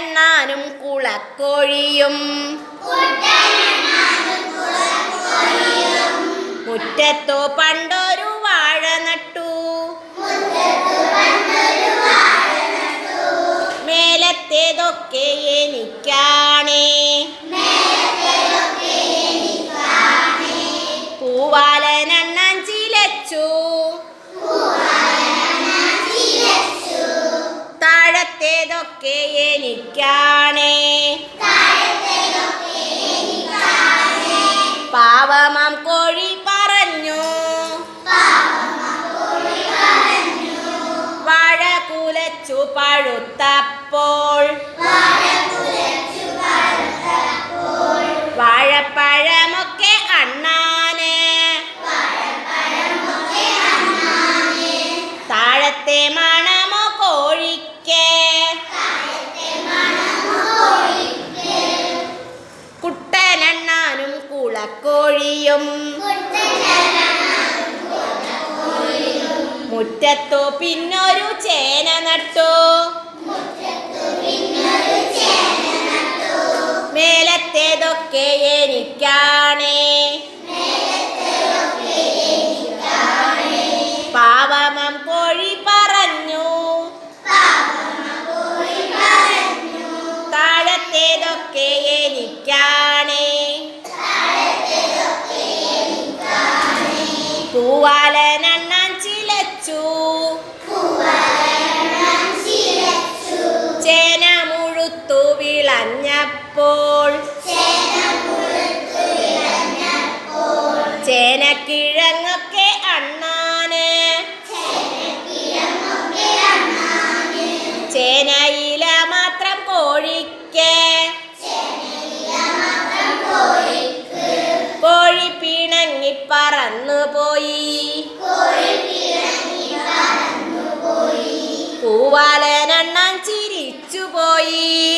കുട്ടനെണ്ണാനും കുളക്കോഴിയും. മുറ്റത്തോ പണ്ടൊരു വാഴ നട്ടു. മേലത്തേതൊക്കെ എനിക്കാണേ. പൂവാലനെണ്ണാൻ ചിലച്ചു. എനിക്കാണേ പാവമാം കോഴി പറഞ്ഞു. വാഴ കുലച്ചു പഴുത്തപ്പോൾ കുളക്കോഴിയും മുറ്റത്തു പിന്നൊരു ചേന നട്ടു. മേലത്തേതൊക്കെ വിളഞ്ഞപ്പോൾ ചേനക്കിഴങ്ങൊക്കെ അണ്ണാന്. ചേനയില മാത്രം കോഴിക്ക്. കോഴി പിണങ്ങി പറന്നു പോയി. പൂവാലനണ്ണാൻ ചിരിച്ചുപോയി